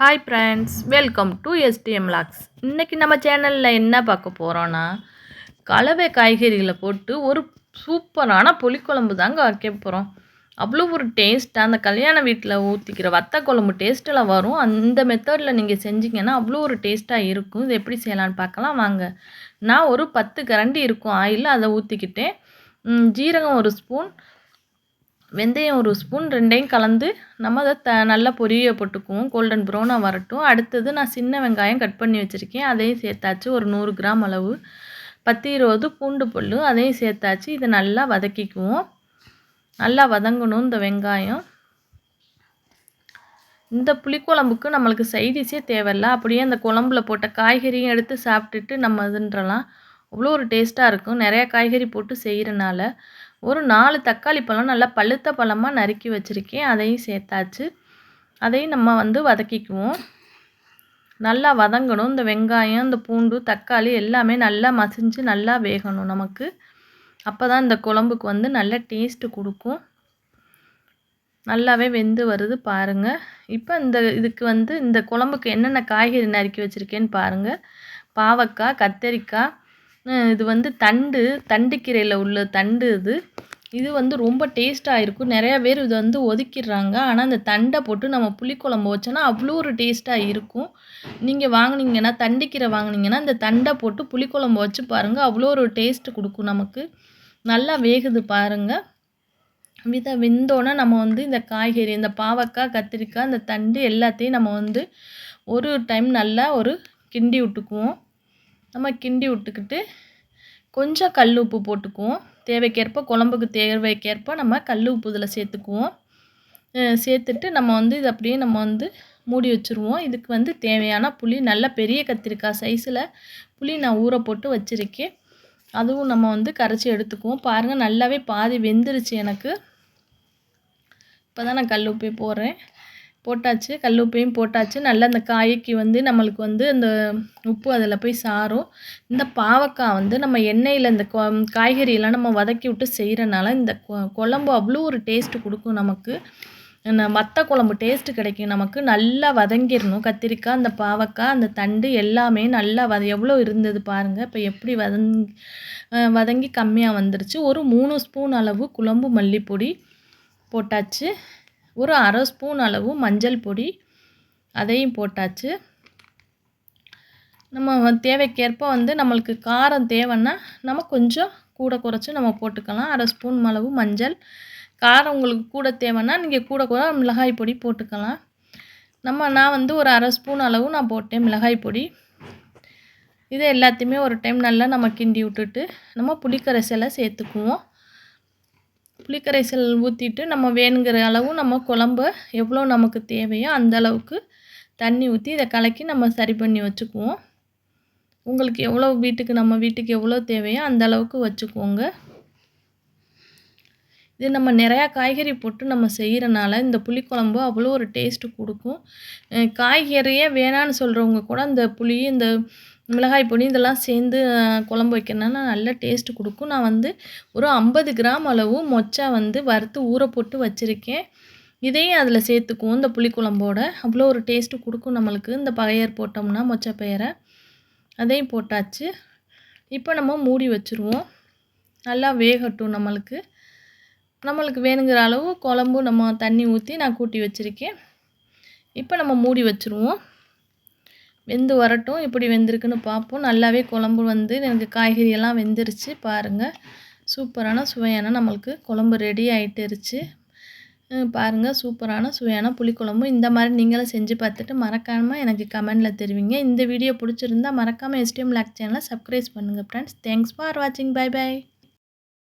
Hi friends welcome to STM logs இன்றைக்கி நம்ம சேனலில் என்ன பார்க்க போகிறோன்னா கலவை காய்கறிகளை போட்டு ஒரு சூப்பரான புளிக்குழம்பு தாங்க வைக்க போகிறோம் அவ்வளோ ஒரு டேஸ்ட்டாக அந்த கல்யாண வீட்டில் ஊற்றிக்கிற வத்த குழம்பு டேஸ்ட்டில் வரும். அந்த மெத்தடில் நீங்கள் செஞ்சீங்கன்னா அவ்வளோ ஒரு டேஸ்ட்டாக இருக்கும். இது எப்படி செய்யலான்னு பார்க்கலாம். வாங்க. நான் ஒரு பத்து கரண்டி இருக்கும் ஆயில் அதை ஊற்றிக்கிட்டேன் ஜீரகம் ஒரு ஸ்பூன் வெந்தயம் ஒரு ஸ்பூன் ரெண்டையும் கலந்து நம்ம அதை த நல்லா பொரிய போட்டுக்குவோம். கோல்டன் ப்ரௌனாக வரட்டும். அடுத்தது நான் சின்ன வெங்காயம் கட் பண்ணி வச்சுருக்கேன். அதையும் சேர்த்தாச்சு ஒரு நூறு கிராம் அளவு. பத்து இருபது பூண்டு புல் அதையும் சேர்த்தாச்சு. இதை நல்லா வதக்கிக்குவோம். நல்லா வதங்கணும் இந்த வெங்காயம். இந்த புளிக்குழம்புக்கு நம்மளுக்கு சைடிஷே தேவையில்ல. அப்படியே அந்த குழம்புல போட்ட காய்கறியும் எடுத்து சாப்பிட்டுட்டு நம்ம இதுன்றலாம். அவ்வளோ ஒரு டேஸ்ட்டாக இருக்கும். நிறையா காய்கறி போட்டு செய்கிறனால ஒரு நாலு தக்காளி பழம் நல்லா பழுத்த பழமாக நறுக்கி வச்சுருக்கேன். அதையும் சேர்த்தாச்சு. அதையும் நம்ம வந்து வதக்கிக்குவோம். நல்லா வதங்கணும். இந்த வெங்காயம் இந்த பூண்டு தக்காளி எல்லாமே நல்லா மசிஞ்சு நல்லா வேகணும் நமக்கு. அப்போ தான் இந்த குழம்புக்கு வந்து நல்ல டேஸ்ட்டு கொடுக்கும். நல்லாவே வெந்து வருது பாருங்கள் இப்போ இந்த இதுக்கு வந்து இந்த குழம்புக்கு என்னென்ன காய்கறி நறுக்கி வச்சுருக்கேன்னு பாருங்கள் பாவக்காய் கத்தரிக்காய் இது வந்து தண்டு தண்டுக்கீரையில் உள்ள தண்டு இது. இது வந்து ரொம்ப டேஸ்ட்டாக இருக்கும். நிறையா பேர் இதை வந்து ஒதுக்கிடுறாங்க. ஆனால் அந்த தண்டை போட்டு நம்ம புளிக்குழம்பு வச்சோன்னா அவ்வளோ ஒரு டேஸ்ட்டாக இருக்கும். நீங்கள் வாங்கினீங்கன்னா தண்டிக்கீரை வாங்கினீங்கன்னா இந்த தண்டை போட்டு புளிக்குழம்பு வச்சு பாருங்கள் அவ்வளோ ஒரு டேஸ்ட்டு கொடுக்கும் நமக்கு. நல்லா வேகுது பாருங்கள் வித வெந்தோன்னே நம்ம வந்து இந்த காய்கறி இந்த பாவக்காய் கத்திரிக்காய் இந்த தண்டு எல்லாத்தையும் நம்ம வந்து ஒரு டைம் நல்லா ஒரு கிண்டி விட்டுக்குவோம். நம்ம கிண்டி விட்டுக்கிட்டு கொஞ்சம் கல் உப்பு போட்டுக்குவோம். தேவைக்கேற்ப குழம்புக்கு தேவைக்கேற்ப நம்ம கல் உப்பு இதில் சேர்த்துக்குவோம். சேர்த்துட்டு நம்ம வந்து இது அப்படியே நம்ம வந்து மூடி வச்சுருவோம். இதுக்கு வந்து தேவையான புளி நல்ல பெரிய கத்திரிக்காய் சைஸில் புளி நான் ஊற போட்டு வச்சுருக்கேன். அதுவும் நம்ம வந்து கரைச்சி எடுத்துக்குவோம். பாருங்கள் நல்லாவே பாதி வெந்துருச்சு எனக்கு. இப்போ தான் நான் கல் உப்பே போடுறேன். போட்டாச்சு கல் உப்பையும் போட்டாச்சு. நல்லா அந்த காய்க்கு வந்து நம்மளுக்கு வந்து அந்த உப்பு அதில் போய் சாரும். இந்த பாவக்காய் வந்து நம்ம எண்ணெயில் இந்த காய்கறியெல்லாம் நம்ம வதக்கி விட்டு செய்கிறனால இந்த குழம்பு அவ்வளோ ஒரு டேஸ்ட்டு கொடுக்கும் நமக்கு. மற்ற குழம்பு டேஸ்ட்டு கிடைக்கும் நமக்கு. நல்லா வதங்கிடணும் கத்திரிக்காய் அந்த பாவக்காய் அந்த தண்டு எல்லாமே நல்லா வத எவ்வளோ இருந்தது பாருங்கள் இப்போ எப்படி வதங்கி வதங்கி கம்மியாக வந்துருச்சு. ஒரு மூணு ஸ்பூன் அளவு குழம்பு மல்லிப்பொடி போட்டாச்சு. ஒரு அரை ஸ்பூன் அளவு மஞ்சள் பொடி அதையும் போட்டாச்சு. நம்ம தேவைக்கேற்ப வந்து நம்மளுக்கு காரம் தேவைன்னா நம்ம கொஞ்சம் கூட குறைச்சி நம்ம போட்டுக்கலாம். அரை ஸ்பூன் அளவு மஞ்சள். காரம் உங்களுக்கு கூட தேவைன்னா நீங்கள் கூட கூட மிளகாய் பொடி போட்டுக்கலாம். நம்ம நான் வந்து ஒரு அரை ஸ்பூன் அளவு நான் போட்டேன் மிளகாய் பொடி. இதை எல்லாத்தையுமே ஒரு டைம் நல்லா நம்ம கிண்டி விட்டுட்டு நம்ம புளிக்கரைசலை சேர்த்துக்குவோம். புளிக்கரைசல் ஊற்றிட்டு நம்ம வேணுங்கிற அளவு நம்ம குழம்ப எவ்வளோ நமக்கு தேவையோ அந்த அளவுக்கு தண்ணி ஊற்றி இதை கலக்கி நம்ம சரி பண்ணி வச்சுக்குவோம். உங்களுக்கு எவ்வளோ வீட்டுக்கு நம்ம வீட்டுக்கு எவ்வளோ தேவையோ அந்த அளவுக்கு வச்சுக்கோங்க. இது நம்ம நிறையா காய்கறி போட்டு நம்ம செய்கிறனால இந்த புளிக்குழம்பு அவ்வளோ ஒரு டேஸ்ட்டு கொடுக்கும். காய்கறியே வேணான்னு சொல்கிறவங்க கூட அந்த புளி இந்த மிளகாய் பொடி இதெல்லாம் சேர்ந்து குழம்பு வைக்கிறனால நல்ல டேஸ்ட்டு கொடுக்கும். நான் வந்து ஒரு ஐம்பது கிராம் அளவு மொச்சை வந்து வறுத்து ஊற போட்டு வச்சுருக்கேன். இதையும் அதில் சேர்த்துக்குவோம். இந்த புளிக்குழம்போட அவ்வளோ ஒரு டேஸ்ட்டு கொடுக்கும் நம்மளுக்கு. இந்த பகையர் போட்டோம்னா மொச்சை பயிரை. அதையும் போட்டாச்சு. இப்போ நம்ம மூடி வச்சுருவோம். நல்லா வேகட்டும் நம்மளுக்கு. நம்மளுக்கு வேணுங்கிற அளவு குழம்பு நம்ம தண்ணி ஊற்றி நான் கூட்டி வச்சுருக்கேன். இப்போ நம்ம மூடி வச்சுருவோம். வெந்து வரட்டும். எப்படி வெந்திருக்குன்னு பார்ப்போம். நல்லாவே குழம்பு வந்து எனக்கு காய்கறியெல்லாம் வெந்துருச்சு. பாருங்கள் சூப்பரான சுவையான நம்மளுக்கு குழம்பு ரெடி ஆகிட்டுருச்சு பாருங்கள் சூப்பரான சுவையான புளிக்குழம்பு. இந்த மாதிரி நீங்களும் செஞ்சு பார்த்துட்டு மறக்காமல் எனக்கு கமெண்டில் தெரிவிங்க. இந்த வீடியோ பிடிச்சிருந்தா மறக்காமல் எஸ்டிஎம் லாக் சேனலை சப்ஸ்கிரைப் பண்ணுங்கள் ஃப்ரெண்ட்ஸ் தேங்க்ஸ் ஃபார் வாட்சிங் பை பை